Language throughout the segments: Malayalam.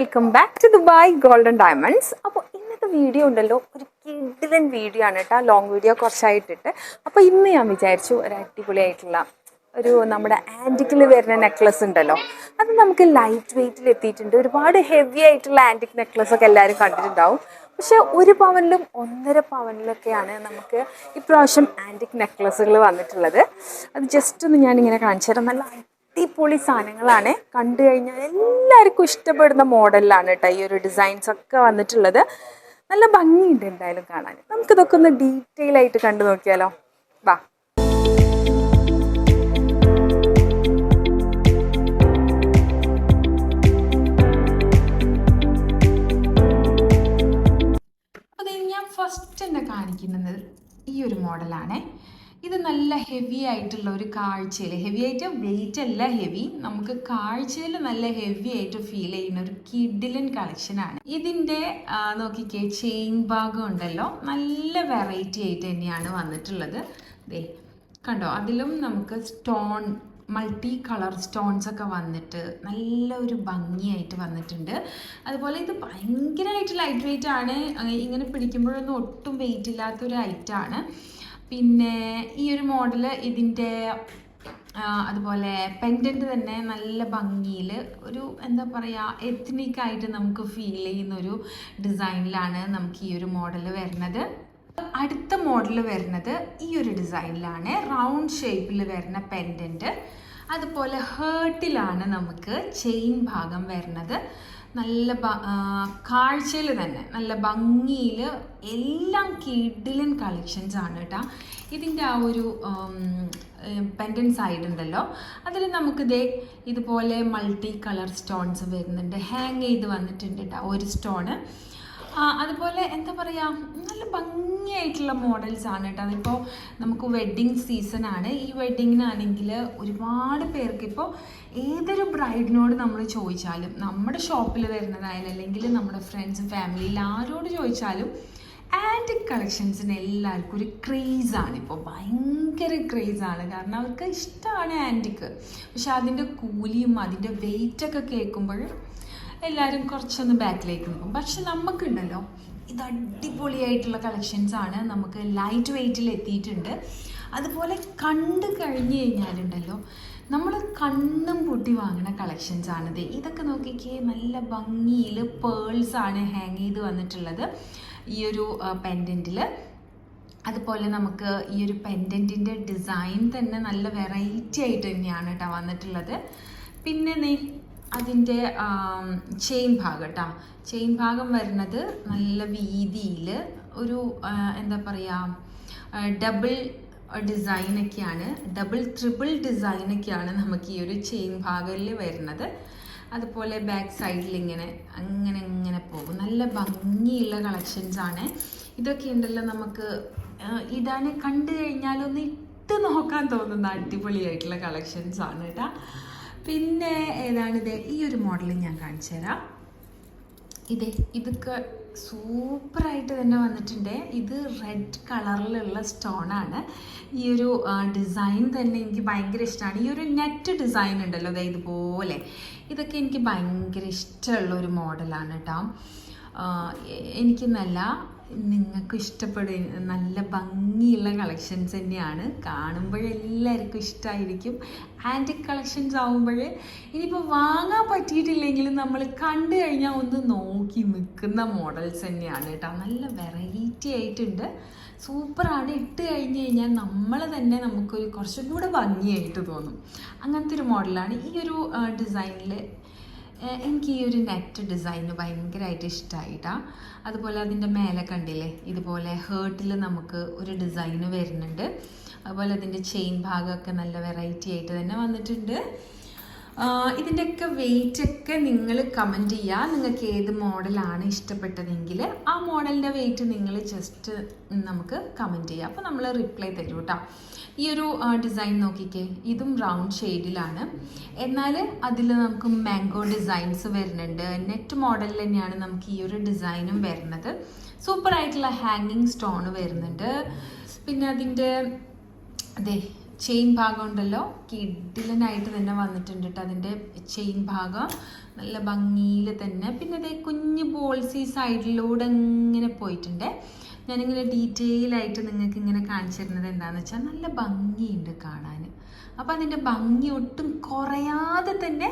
Welcome back to Dubai golden diamonds അപ്പോൾ ഇന്നത്തെ വീഡിയോ ഉണ്ടല്ലോ ഒരു കിഡിലൻ വീഡിയോ ആണ് കേട്ടോ ലോങ് വീഡിയോ കുറച്ചായിട്ടിട്ട്. അപ്പോൾ ഇന്ന് ഞാൻ വിചാരിച്ചു ഒരു അടിപൊളിയായിട്ടുള്ള ഒരു നമ്മുടെ ആന്റിക്കിൽ വരുന്ന നെക്ലസ് ഉണ്ടല്ലോ. അത് നമുക്ക് ലൈറ്റ് വെയ്റ്റിൽ എത്തിയിട്ടുണ്ട്. ഒരുപാട് ഹെവി ആയിട്ടുള്ള ആന്റിക് നെക്ലസ് ഒക്കെ എല്ലാവരും കണ്ടിട്ടുണ്ടാവും. പക്ഷെ ഒരു പവനിലും ഒന്നര പവനിലൊക്കെയാണ് നമുക്ക് ഇപ്രാവശ്യം ആന്റിക് നെക്ലസ്സുകൾ വന്നിട്ടുള്ളത്. അത് ജസ്റ്റ് ഒന്ന് ഞാനിങ്ങനെ കാണിച്ചു തരാം. നല്ല അടിപൊളി സാധനങ്ങളാണ്. കണ്ടു കഴിഞ്ഞാൽ എല്ലാവർക്കും ഇഷ്ടപ്പെടുന്ന മോഡലിലാണ് കേട്ടോ ഈ ഒരു ഡിസൈൻസ് ഒക്കെ വന്നിട്ടുള്ളത്. നല്ല ഭംഗിയുണ്ട് എന്തായാലും കാണാൻ. നമുക്കിതൊക്കെ ഒന്ന് ഡീറ്റെയിൽ ആയിട്ട് കണ്ടു നോക്കിയാലോ? വാ. ഞാൻ ഫസ്റ്റ് തന്നെ കാണിക്കുന്നത് ഈ ഒരു മോഡലാണ്. ഇത് നല്ല ഹെവി ആയിട്ടുള്ള ഒരു കാഴ്ചയിൽ ഹെവി ആയിട്ട് വെയിറ്റ് അല്ല ഹെവി നമുക്ക് കാഴ്ചയിൽ നല്ല ഹെവി ആയിട്ട് ഫീൽ ചെയ്യുന്ന ഒരു കിഡിലൻ കളക്ഷനാണ് ഇതിന്റെ നോക്കിക്കേ ചെയിൻ ഭാഗം ഉണ്ടല്ലോ. നല്ല വെറൈറ്റി ആയിട്ട് തന്നെയാണ് വന്നിട്ടുള്ളത്. ദേ കണ്ടോ? അതിലും നമുക്ക് സ്റ്റോൺ മൾട്ടി കളർ സ്റ്റോൺസ് ഒക്കെ വന്നിട്ട് നല്ല ഒരു ഭംഗിയായിട്ട് വന്നിട്ടുണ്ട്. അതുപോലെ ഇത് ഭയങ്കരമായിട്ട് ലൈറ്റ് വെയിറ്റ് ആണ് ഇങ്ങനെ പിടിക്കുമ്പോഴൊന്നും ഒട്ടും വെയിറ്റ് ഇല്ലാത്തൊരു ഐറ്റാണ് പിന്നെ ഈ ഒരു മോഡൽ ഇതിന്റെ അതുപോലെ പെൻഡന്റ് തന്നെ നല്ല ഭംഗിയിൽ ഒരു എന്താ പറയുക എത്നിക് ആയിട്ട് നമുക്ക് ഫീൽ ചെയ്യുന്ന ഒരു ഡിസൈനിലാണ് നമുക്ക് ഈ ഒരു മോഡൽ വരുന്നത്. അടുത്ത മോഡൽ വരുന്നത് ഈ ഒരു ഡിസൈനിലാണ് റൗണ്ട് ഷേപ്പിൽ വരുന്ന പെൻഡന്റ് അതുപോലെ ഹേർട്ടിലാണ് നമുക്ക് ചെയിൻ ഭാഗം വരുന്നത്. നല്ല കാഴ്ചയിൽ തന്നെ നല്ല ഭംഗിയിൽ എല്ലാം കിഡിലൻ കളക്ഷൻസ് ആണ് കേട്ടോ ഇതിന്റെ ആ ഒരു പെൻഡൻ സൈഡ് ഉണ്ടല്ലോ. അതിൽ നമുക്ക് ദേ ഇതുപോലെ മൾട്ടി കളർ സ്റ്റോൺസ് വരുന്നുണ്ട്. ഹാങ് ചെയ്ത് വന്നിട്ടുണ്ട് കേട്ടോ ഒരു സ്റ്റോണ് അതുപോലെ എന്താ പറയുക നല്ല ഭംഗിയായിട്ടുള്ള മോഡൽസ് ആണ് കേട്ടോ. അതിപ്പോൾ നമുക്ക് വെഡ്ഡിങ് സീസൺ ആണ്. ഈ വെഡ്ഡിങ്ങിനാണെങ്കിൽ ഒരുപാട് പേർക്ക് ഇപ്പോൾ ഏതൊരു ബ്രൈഡിനോട് നമ്മൾ ചോദിച്ചാലും നമ്മുടെ ഷോപ്പിൽ വരുന്നതായാലും അല്ലെങ്കിൽ നമ്മുടെ ഫ്രണ്ട്സ് ഫാമിലിയിൽ ആരോട് ചോദിച്ചാലും ആന്റിക് കളക്ഷൻസിന് എല്ലാവർക്കും ഒരു ക്രേസാണ് ഇപ്പോൾ ഭയങ്കര ക്രേസാണ് കാരണം അവർക്ക് ഇഷ്ടമാണ് ആന്റിക്ക് പക്ഷെ അതിന്റെ കൂലിയും അതിന്റെ വെയിറ്റൊക്കെ കേൾക്കുമ്പോൾ എല്ലാവരും കുറച്ചൊന്ന് ബാക്കിലേക്ക് നിൽക്കും പക്ഷെ നമുക്കുണ്ടല്ലോ ഇത് അടിപൊളിയായിട്ടുള്ള കളക്ഷൻസ് ആണ്. നമുക്ക് ലൈറ്റ് വെയ്റ്റിൽ എത്തിയിട്ടുണ്ട്. അതുപോലെ കണ്ടു കഴിഞ്ഞ് കഴിഞ്ഞാലുണ്ടല്ലോ നമ്മൾ കണ്ണും പൂട്ടി വാങ്ങുന്ന കളക്ഷൻസ് ആണിത്. ഇതൊക്കെ നോക്കിക്കേ നല്ല ഭംഗിയിൽ പേൾസ് ആണ് ഹാങ് ചെയ്ത് വന്നിട്ടുള്ളത് ഈ ഒരു പെൻഡന്റിൽ അതുപോലെ നമുക്ക് ഈ ഒരു പെൻഡന്റിന്റെ ഡിസൈൻ തന്നെ നല്ല വെറൈറ്റി ആയിട്ട് തന്നെയാണ് കേട്ടോ വന്നിട്ടുള്ളത്. പിന്നെ അതിന്റെ ചെയിൻ ഭാഗം കേട്ടോ ചെയിൻ ഭാഗം വരുന്നത് നല്ല വീതിയിൽ ഒരു എന്താ പറയുക ഡബിൾ ഡിസൈനൊക്കെയാണ് ഡബിൾ ട്രിപ്പിൾ ഡിസൈനൊക്കെയാണ് നമുക്ക് ഈ ഒരു ചെയിൻ ഭാഗത്തിൽ വരുന്നത്. അതുപോലെ ബാക്ക് സൈഡിൽ ഇങ്ങനെ അങ്ങനെ ഇങ്ങനെ പോകും. നല്ല ഭംഗിയുള്ള കളക്ഷൻസ് ആണ്. ഇതൊക്കെ ഉണ്ടല്ലോ നമുക്ക് ഇതാണ് കണ്ടു കഴിഞ്ഞാലൊന്ന് ഇട്ട് നോക്കാൻ തോന്നുന്ന അടിപൊളിയായിട്ടുള്ള കളക്ഷൻസ് ആണ് കേട്ടോ പിന്നെ ഏതാണിത് ഈ ഒരു മോഡൽ ഞാൻ കാണിച്ചു തരാം. ഇതെ ഇതൊക്കെ സൂപ്പറായിട്ട് തന്നെ വന്നിട്ടുണ്ട്. ഇത് റെഡ് കളറിലുള്ള സ്റ്റോണാണ് ഈ ഒരു ഡിസൈൻ തന്നെ എനിക്ക് ഭയങ്കര ഇഷ്ടമാണ്. ഈ ഒരു നെറ്റ് ഡിസൈൻ ഉണ്ടല്ലോ അതായത് ഇതുപോലെ. ഇതൊക്കെ എനിക്ക് ഭയങ്കര ഇഷ്ടമുള്ള ഒരു മോഡലാണ് കേട്ടോ എനിക്ക് നല്ല നിങ്ങൾക്ക് ഇഷ്ടപ്പെടുന്ന നല്ല ഭംഗിയുള്ള കളക്ഷൻസ് തന്നെയാണ്. കാണുമ്പോഴെല്ലാവർക്കും ഇഷ്ടമായിരിക്കും ആന്റിക് കളക്ഷൻസ് ആകുമ്പോൾ ഇനിയിപ്പോൾ വാങ്ങാൻ പറ്റിയിട്ടില്ലെങ്കിലും നമ്മൾ കണ്ടു കഴിഞ്ഞാൽ ഒന്ന് നോക്കി നിൽക്കുന്ന മോഡൽസ് തന്നെയാണ് കേട്ടോ. നല്ല വെറൈറ്റി ആയിട്ടുണ്ട്. സൂപ്പറാണ് ഇട്ട് കഴിഞ്ഞ് കഴിഞ്ഞാൽ നമ്മൾ തന്നെ നമുക്കൊരു കുറച്ചും കൂടെ ഭംഗിയായിട്ട് തോന്നും. അങ്ങനത്തെ ഒരു മോഡലാണ് ഈ ഒരു ഡിസൈനിൽ എനിക്ക് ഈ ഒരു നെറ്റ് ഡിസൈൻ ഭയങ്കരമായിട്ട് ഇഷ്ടമായിട്ടാണ് അതുപോലെ അതിന്റെ മേലെ കണ്ടില്ലേ ഇതുപോലെ ഹേർട്ടിൽ നമുക്ക് ഒരു ഡിസൈന് വരുന്നുണ്ട്. അതുപോലെ അതിന്റെ ചെയിൻ ഭാഗമൊക്കെ നല്ല വെറൈറ്റി ആയിട്ട് തന്നെ വന്നിട്ടുണ്ട്. ഇതിന്റെയൊക്കെ വെയിറ്റ് ഒക്കെ നിങ്ങൾ കമന്റ് ചെയ്യുക നിങ്ങൾക്ക് ഏത് മോഡലാണ് ഇഷ്ടപ്പെട്ടതെങ്കിൽ ആ മോഡലിന്റെ വെയിറ്റ് നിങ്ങൾ ജസ്റ്റ് നമുക്ക് കമന്റ് ചെയ്യുക അപ്പോൾ നമ്മൾ റിപ്ലൈ തരും കേട്ടോ ഈ ഒരു ഡിസൈൻ നോക്കിക്കേ. ഇതും റൗണ്ട് ഷെയ്ഡിലാണ് എന്നാൽ അതിൽ നമുക്ക് മാംഗോ ഡിസൈൻസ് വരുന്നുണ്ട്. നെറ്റ് മോഡലിൽ തന്നെയാണ് നമുക്ക് ഈ ഒരു ഡിസൈനും വരുന്നത്. സൂപ്പറായിട്ടുള്ള ഹാങ്ങിങ് സ്റ്റോൺ വരുന്നുണ്ട്. പിന്നെ അതിന്റെ അതെ ചെയിൻ ഭാഗം ഉണ്ടല്ലോ. കിഡിലനായിട്ട് തന്നെ വന്നിട്ടുണ്ട് കേട്ടോ അതിന്റെ ചെയിൻ ഭാഗം. നല്ല ഭംഗിയിൽ തന്നെ. പിന്നെ അതേ കുഞ്ഞ് ബോൾസി സൈഡിലൂടെ ഇങ്ങനെ പോയിട്ടുണ്ട്. ഞാനിങ്ങനെ ഡീറ്റെയിൽ ആയിട്ട് നിങ്ങൾക്ക് ഇങ്ങനെ കാണിച്ചു തരുന്നത് എന്താണെന്ന് വെച്ചാൽ നല്ല ഭംഗിയുണ്ട് കാണാൻ അപ്പോൾ അതിന്റെ ഭംഗി ഒട്ടും കുറയാതെ തന്നെ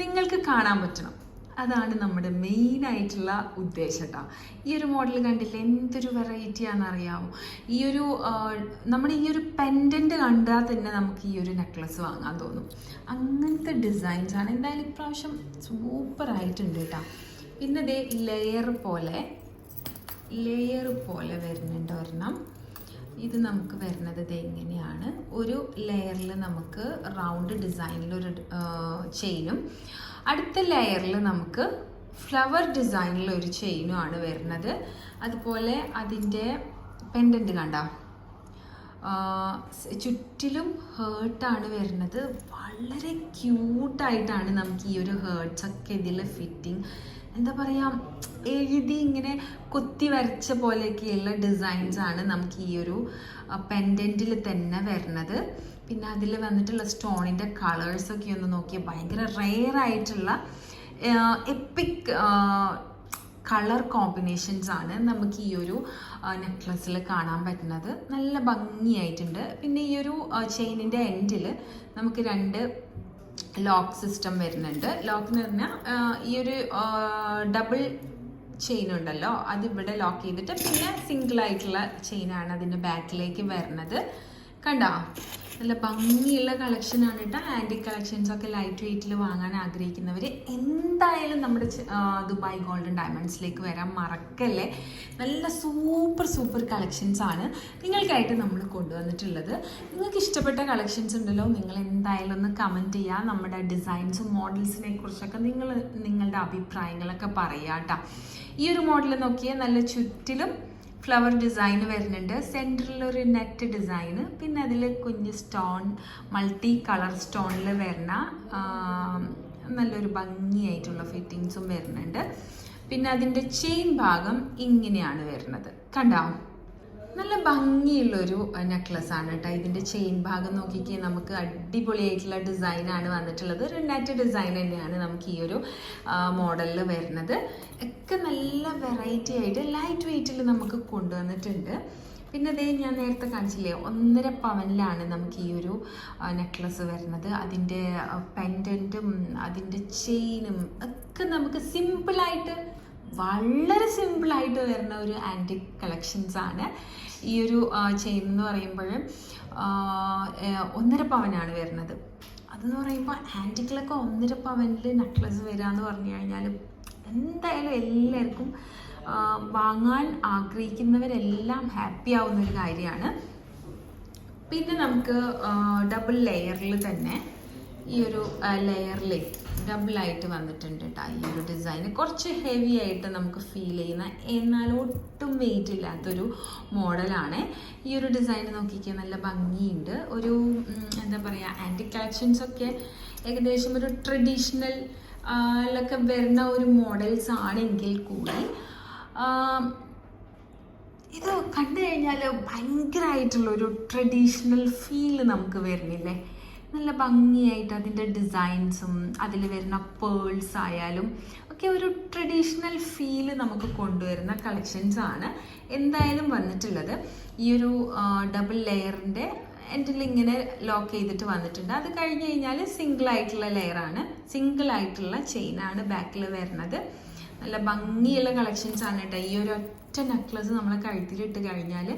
നിങ്ങൾക്ക് കാണാൻ പറ്റണം. അതാണ് നമ്മുടെ മെയിൻ ആയിട്ടുള്ള ഉദ്ദേശം കേട്ടോ ഈ ഒരു മോഡൽ കണ്ടില്ല? എന്തൊരു വെറൈറ്റി ആണെന്നറിയാമോ ഈ ഒരു നമ്മൾ ഈ ഒരു പെൻഡന്റ് കണ്ടാൽ തന്നെ നമുക്ക് ഈ ഒരു നെക്ലസ് വാങ്ങാൻ തോന്നും. അങ്ങനത്തെ ഡിസൈൻസ് ആണ്. എന്തായാലും ഇപ്രാവശ്യം സൂപ്പർ ആയിട്ടുണ്ട് കേട്ടോ പിന്നെ ദേ ലെയർ പോലെ ലെയർ പോലെ വരുന്നുണ്ട് ഒരെണ്ണം. ഇത് നമുക്ക് വരുന്നത് ഇത് എങ്ങനെയാണ് ഒരു ലെയറിൽ നമുക്ക് റൗണ്ട് ഡിസൈനിലൊരു ചെയിനും. അടുത്ത ലെയറിൽ നമുക്ക് ഫ്ലവർ ഡിസൈനിൽ ഒരു ചെയിനും ആണ് വരുന്നത്. അതുപോലെ അതിന്റെ പെൻഡന്റ് കണ്ട? ചുറ്റിലും ഹേർട്ടാണ് വരുന്നത്. വളരെ ക്യൂട്ടായിട്ടാണ് നമുക്ക് ഈ ഒരു ഹേർട്ട്സൊക്കെ ഇതിൽ ഫിറ്റിംഗ് എന്താ പറയുക എഴുതി ഇങ്ങനെ കുത്തി വരച്ച പോലെയൊക്കെയുള്ള ഡിസൈൻസ് ആണ് നമുക്ക് ഈ ഒരു പെൻഡന്റിൽ തന്നെ വരുന്നത്. പിന്നെ അതിൽ വന്നിട്ടുള്ള സ്റ്റോണിന്റെ കളേഴ്സൊക്കെ ഒന്ന് നോക്കിയാൽ ഭയങ്കര റെയർ ആയിട്ടുള്ള എപ്പിക് കളർ കോമ്പിനേഷൻസ് ആണ് നമുക്ക് ഈ ഒരു നെക്ലസ്സിൽ കാണാൻ പറ്റുന്നത്. നല്ല ഭംഗിയായിട്ടുണ്ട്. പിന്നെ ഈ ഒരു ചെയിനിന്റെ എൻഡിൽ നമുക്ക് രണ്ട് ലോക്ക് സിസ്റ്റം വരുന്നുണ്ട്. ലോക്ക് എന്ന് പറഞ്ഞാൽ ഈ ഒരു ഡബിൾ ചെയിൻ ഉണ്ടല്ലോ അത് ഇവിടെ ലോക്ക് ചെയ്തിട്ട് പിന്നെ സിംഗിൾ ആയിട്ടുള്ള ചെയിനാണ് അതിന്റെ ബാക്കിലേക്ക് വരുന്നത്. കണ്ടോ? നല്ല ഭംഗിയുള്ള കളക്ഷനാണ് കേട്ടോ. ആന്റി കളക്ഷൻസ് ഒക്കെ ലൈറ്റ് വെയിറ്റിൽ വാങ്ങാൻ ആഗ്രഹിക്കുന്നവർ എന്തായാലും നമ്മുടെ ദുബായ് ഗോൾഡൻ ഡയമണ്ട്സിലേക്ക് വരാൻ മറക്കല്ലേ? നല്ല സൂപ്പർ സൂപ്പർ കളക്ഷൻസ് ആണ് നിങ്ങൾക്കായിട്ട് നമ്മൾ കൊണ്ടുവന്നിട്ടുള്ളത്. നിങ്ങൾക്ക് ഇഷ്ടപ്പെട്ട കളക്ഷൻസ് ഉണ്ടല്ലോ നിങ്ങൾ എന്തായാലും ഒന്ന് കമന്റ് ചെയ്യുക നമ്മുടെ ഡിസൈൻസും മോഡൽസിനെ കുറിച്ചൊക്കെ നിങ്ങൾ നിങ്ങളുടെ അഭിപ്രായങ്ങളൊക്കെ പറയുക കേട്ടോ ഈ ഒരു മോഡൽ നോക്കിയാൽ നല്ല ചുറ്റിലും ഫ്ലവർ ഡിസൈൻ വരുന്നുണ്ട്. സെന്ററിൽ ഒരു നെറ്റ് ഡിസൈൻ പിന്നെ അതിൽ കുഞ്ഞ് സ്റ്റോൺ മൾട്ടി കളർ സ്റ്റോണിൽ വരുന്ന നല്ലൊരു ഭംഗിയായിട്ടുള്ള ഫിറ്റിങ്സും വരുന്നുണ്ട്. പിന്നെ അതിന്റെ ചെയിൻ ഭാഗം ഇങ്ങനെയാണ് വരുന്നത്. കണ്ടോ? നല്ല ഭംഗിയുള്ളൊരു നെക്ലസ് ആണ് കേട്ടോ ഇതിന്റെ ചെയിൻ ഭാഗം നോക്കിക്കേ നമുക്ക് അടിപൊളിയായിട്ടുള്ള ഡിസൈൻ ആണ് വന്നിട്ടുള്ളത്. ഒരു നെറ്റ് ഡിസൈൻ തന്നെയാണ് നമുക്ക് ഈ ഒരു മോഡലിൽ വരുന്നത്. ഒക്കെ നല്ല വെറൈറ്റി ആയിട്ട് ലൈറ്റ് വെയിറ്റിൽ നമുക്ക് കൊണ്ടുവന്നിട്ടുണ്ട്. പിന്നെ അതേ ഞാൻ നേരത്തെ കാണിച്ചില്ലേ ഒന്നര പവനിലാണ് നമുക്ക് ഈ ഒരു നെക്ലസ് വരുന്നത്. അതിന്റെ പെൻഡന്റും അതിന്റെ ചെയിനും ഒക്കെ നമുക്ക് സിമ്പിളായിട്ട് വളരെ സിമ്പിളായിട്ട് വരുന്ന ഒരു ആന്റിക് കളക്ഷൻസ് ആണ്. ഈ ഒരു ചെയിൻ എന്ന് പറയുമ്പോൾ ഒന്നര പവനാണ് വരുന്നത്. അതെന്ന് പറയുമ്പോൾ ആന്റിക്കിലൊക്കെ ഒന്നര പവനിൽ നെക്ലസ് വരിക എന്ന് പറഞ്ഞു കഴിഞ്ഞാൽ എന്തായാലും എല്ലാവർക്കും വാങ്ങാൻ ആഗ്രഹിക്കുന്നവരെല്ലാം ഹാപ്പി ആവുന്ന ഒരു കാര്യമാണ്. പിന്നെ നമുക്ക് ഡബിൾ ലെയറിൽ തന്നെ ഈ ഒരു ലെയറിൽ ഡബിളായിട്ട് വന്നിട്ടുണ്ട് കേട്ടോ ഈ ഒരു ഡിസൈൻ കുറച്ച് ഹെവി ആയിട്ട് നമുക്ക് ഫീൽ ചെയ്യുന്ന എന്നാൽ ഒട്ടും വെയിറ്റ് ഇല്ലാത്തൊരു മോഡലാണ് ഈ ഒരു ഡിസൈൻ നോക്കിക്കാൻ നല്ല ഭംഗിയുണ്ട്. ഒരു എന്താ പറയുക ആന്റി കളക്ഷൻസ് ഒക്കെ ഏകദേശം ഒരു ട്രഡീഷണൽ ലൊക്കെ വരുന്ന ഒരു മോഡൽസ് ആണെങ്കിൽ കൂടി ഇത് കണ്ടു കഴിഞ്ഞാൽ ഭയങ്കരമായിട്ടുള്ള ഒരു ട്രഡീഷണൽ ഫീൽ നമുക്ക് വരുന്നില്ലേ? നല്ല ഭംഗിയായിട്ട് അതിന്റെ ഡിസൈൻസും അതിൽ വരുന്ന പേൾസ് ആയാലും ഒക്കെ ഒരു ട്രഡീഷണൽ ഫീൽ നമുക്ക് കൊണ്ടുവരുന്ന കളക്ഷൻസ് ആണ്. എന്തായാലും വന്നിട്ടുള്ളത്. ഈ ഒരു ഡബിൾ ലെയറിന്റെ എന്റെ ഇങ്ങനെ ലോക്ക് ചെയ്തിട്ട് വന്നിട്ടുണ്ട്. അത് കഴിഞ്ഞ് കഴിഞ്ഞാൽ സിംഗിൾ ആയിട്ടുള്ള ലെയറാണ് സിംഗിൾ ആയിട്ടുള്ള ചെയിനാണ് ബാക്കിൽ വരുന്നത്. നല്ല ഭംഗിയുള്ള കളക്ഷൻസ് ആണ് കേട്ടോ. ഈ ഒരു ഒറ്റ നെക്ലസ് നമ്മൾ കഴുത്തിലിട്ട് കഴിഞ്ഞാൽ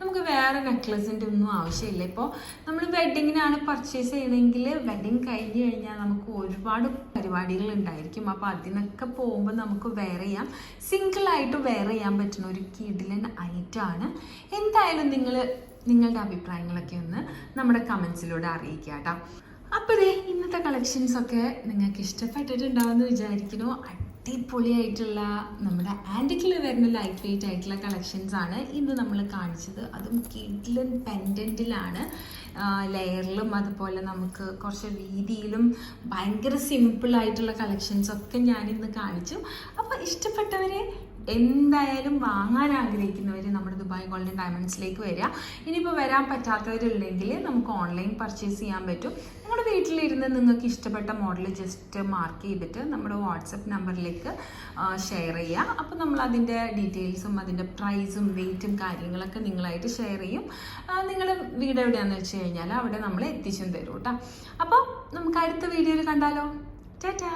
നമുക്ക് വേറെ നെക്ലസിന്റെ ഒന്നും ആവശ്യമില്ല. ഇപ്പോൾ നമ്മൾ വെഡ്ഡിങ്ങിനാണ് പർച്ചേസ് ചെയ്യണമെങ്കിൽ വെഡ്ഡിങ് കഴിഞ്ഞ് കഴിഞ്ഞാൽ നമുക്ക് ഒരുപാട് പരിപാടികൾ ഉണ്ടായിരിക്കും. അപ്പോൾ അതിനൊക്കെ പോകുമ്പോൾ നമുക്ക് വെയർ ചെയ്യാം. സിംഗിളായിട്ട് വെയർ ചെയ്യാൻ പറ്റുന്ന ഒരു കിഡിലൻ ഐറ്റമാണ് എന്തായാലും നിങ്ങൾ നിങ്ങളുടെ അഭിപ്രായങ്ങളൊക്കെ ഒന്ന് നമ്മുടെ കമൻസിലൂടെ അറിയിക്കുക കേട്ടോ. അപ്പോൾ ദേ ഇന്നത്തെ കളക്ഷൻസ് ഒക്കെ നിങ്ങൾക്ക് ഇഷ്ടപ്പെട്ടിട്ടുണ്ടാവുമെന്ന് വിചാരിക്കുന്നു. അടിപൊളിയായിട്ടുള്ള നമ്മുടെ ആന്റിക്കിൽ വരുന്ന ലൈറ്റ് വെയിറ്റ് ആയിട്ടുള്ള കളക്ഷൻസ് ആണ് ഇന്ന് നമ്മൾ കാണിച്ചത്. അതും കിഡ്ലൻ പെൻഡന്റിലാണ് ലെയറിലും അതുപോലെ നമുക്ക് കുറച്ച് വീതിയിലും ഭയങ്കര സിമ്പിളായിട്ടുള്ള കളക്ഷൻസ് ഒക്കെ ഞാൻ ഇന്ന് കാണിച്ചു. അപ്പോൾ ഇഷ്ടപ്പെട്ടവരെ എന്തായാലും വാങ്ങാൻ ആഗ്രഹിക്കുന്നവർ നമ്മുടെ ദുബായ് ഗോൾഡൻ ഡയമണ്ട്സിലേക്ക് വരിക. ഇനിയിപ്പോൾ വരാൻ പറ്റാത്തവരുണ്ടെങ്കിൽ നമുക്ക് ഓൺലൈൻ പർച്ചേസ് ചെയ്യാൻ പറ്റും. നിങ്ങളുടെ വീട്ടിലിരുന്ന് നിങ്ങൾക്ക് ഇഷ്ടപ്പെട്ട മോഡൽ ജസ്റ്റ് മാർക്ക് ചെയ്തിട്ട് നമ്മുടെ വാട്സപ്പ് നമ്പറിലേക്ക് ഷെയർ ചെയ്യുക. അപ്പോൾ നമ്മൾ അതിന്റെ ഡീറ്റെയിൽസും അതിന്റെ പ്രൈസും വെയിറ്റും കാര്യങ്ങളൊക്കെ നിങ്ങളായിട്ട് ഷെയർ ചെയ്യും. നിങ്ങൾ വീട് എവിടെയാണെന്ന് വെച്ച് കഴിഞ്ഞാൽ അവിടെ നമ്മൾ എത്തിച്ചും തരും കേട്ടോ. അപ്പോൾ നമുക്ക് അടുത്ത വീഡിയോയിൽ കണ്ടാലോ. ടാറ്റാ!